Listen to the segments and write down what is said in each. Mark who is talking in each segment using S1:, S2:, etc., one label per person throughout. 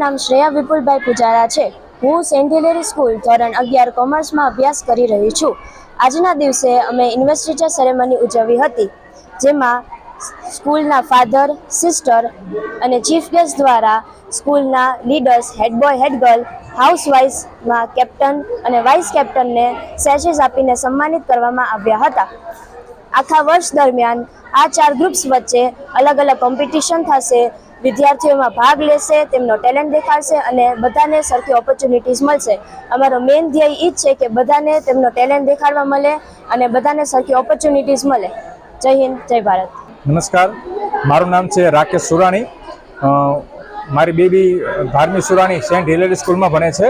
S1: નામ શ્રેયા વિપુલભાઈ પૂજારા છે. હું સેન્ટ હિલેરી સ્કૂલ ધોરણ અગિયાર કોમર્સમાં અભ્યાસ કરી રહી છું. આજના દિવસે અમે ઇન્વેસ્ટિચર સેરેમની ઉજવી હતી, જેમાં સ્કૂલના ફાધર, સિસ્ટર અને ચીફ ગેસ્ટ દ્વારા સ્કૂલના leaders, head boy, head girl, હાઉસવાઇફમાં captain અને વાઇસ કેપ્ટનને સેશેસ આપીને સન્માનિત કરવામાં આવ્યા હતા. આખા વર્ષ દરમિયાન આ ચાર ગ્રુપ્સ વચ્ચે અલગ અલગ કોમ્પિટિશન થશે. વિદ્યાર્થીઓમાં ભાગ લેશે, તેમનો ટેલેન્ટ દેખાડશે અને બધાને સરખી ઓપોર્ચ્યુનિટીઝ મળશે. અમારો મેઇન ધ્યેય એ જ છે કે બધાને તેમનો ટેલેન્ટ દેખાડવા મળે અને બધાને સરખી ઓપોર્ચ્યુનિટીઝ મળે. જય હિન્દ, જય ભારત.
S2: નમસ્કાર. મારું નામ છે રાકેશ સુરાણી. મારી baby Dharmi Surani saint Hillary સ્કૂલમાં ભણે છે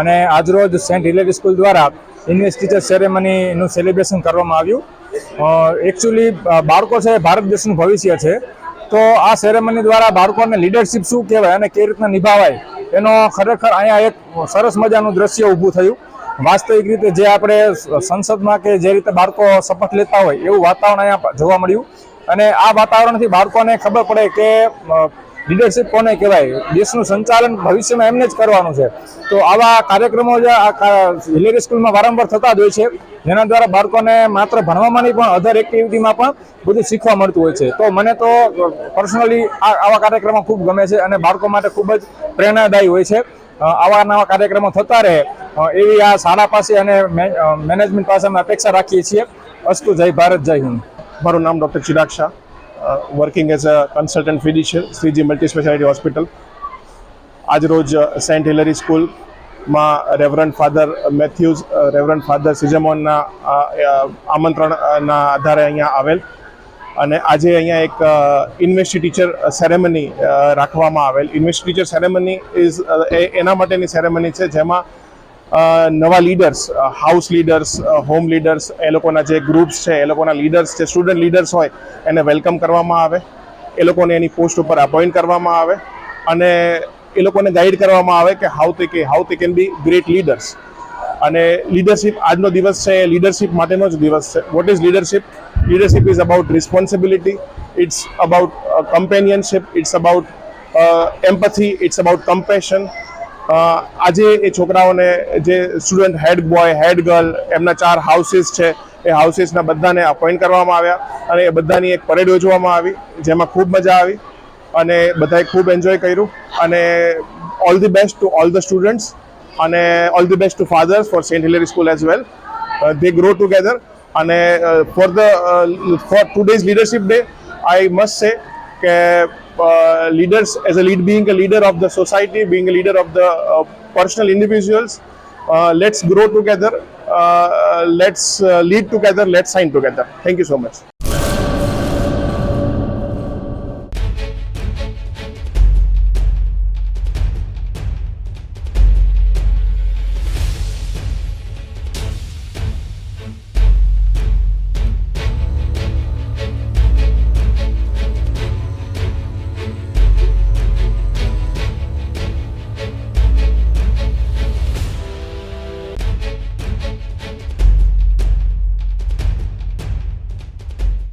S2: અને આજરોજ સેન્ટ હિલેરી સ્કૂલ દ્વારા ઇન્વેસ્ટિચર ટીચર સેરેમનીનું સેલિબ્રેશન કરવામાં આવ્યું. એકચ્યુઅલી બાળકો છે, ભારત દેશનું ભવિષ્ય છે. તો આ સેરેમની દ્વારા બાળકોને લીડરશિપ શું કહેવાય અને કેવી રીતના નિભાવાય, એનો ખરેખર અહીંયા એક સરસ મજાનું દ્રશ્ય ઊભું થયું. વાસ્તવિક રીતે જે આપણે સંસદમાં કે જે રીતે બાળકો શપથ લેતા હોય એવું વાતાવરણ અહીંયા જોવા મળ્યું. અને આ વાતાવરણથી બાળકોને ખબર પડે કે લીડરશિપ કોને કહેવાય? દેશનું સંચાલન ભવિષ્યમાં એમને જ કરવાનું છે. તો આવા કાર્યક્રમો જે આ હિલેરી સ્કૂલમાં વારંવાર થતા જ હોય છે, જેના દ્વારા બાળકોને માત્ર ભણવામાં નહીં, પણ અધર એક્ટિવિટીમાં પણ બધું શીખવા મળતું હોય છે. તો મને તો પર્સનલી આવા કાર્યક્રમો ખૂબ ગમે છે અને બાળકો માટે ખૂબ જ પ્રેરણાદાયી હોય છે. આવા નવા કાર્યક્રમો થતા રહે એવી આ શાળા પાસે અને મેનેજમેન્ટ પાસે અમે અપેક્ષા રાખીએ છીએ. અસ્તુ, જય ભારત, જય હિન્દ.
S3: મારું નામ doctor Chirag Shah. Working as a consultant physician Shreeji multi speciality hospital આજરોજ સેન્ટ હિલરી સ્કૂલમાં reverend father Mathews reverend father સિઝમોનના આમંત્રણના આધારે અહીંયા આવેલ. અને આજે અહીંયા એક ઇન્વેસ્ટી ટીચર સેરેમની રાખવામાં આવેલ. ઇન્વેસ્ટી ટીચર સેરેમની ઇઝ એના માટેની સેરેમની છે, જેમાં નવા leaders house leaders home leaders એ લોકોના જે ગ્રુપ્સ છે, એ લોકોના લીડર્સ જે સ્ટુડન્ટ લીડર્સ હોય, એને વેલકમ કરવામાં આવે. એ લોકોને એની પોસ્ટ ઉપર અપોઇન્ટ કરવામાં આવે અને એ લોકોને ગાઈડ કરવામાં આવે કે હાઉ તે કે હાઉ તે કેન બી ગ્રેટ લીડર્સ અને લીડરશિપ આજનો દિવસ છે, એ લીડરશિપ માટેનો જ દિવસ છે. What is leadership leadership is about responsibility it's about companionship it's about empathy it's about compassion આજે એ છોકરાઓને જે student head boy head girl એમના ચાર હાઉસીસ છે, એ હાઉસીસના બધાને અપોઇન્ટ કરવામાં આવ્યા અને એ બધાની એક પરેડ યોજવામાં આવી, જેમાં ખૂબ મજા આવી અને બધાએ ખૂબ એન્જોય કર્યું અને all the best to all the students અને all the best to fathers for Saint Hilary school as well they grow together અને for the four two days leadership day I must say કે Uh, leaders as a lead being a leader of the society being a leader of the uh, personal individuals uh, let's grow together uh, let's uh, lead together let's sign together. Thank you so much.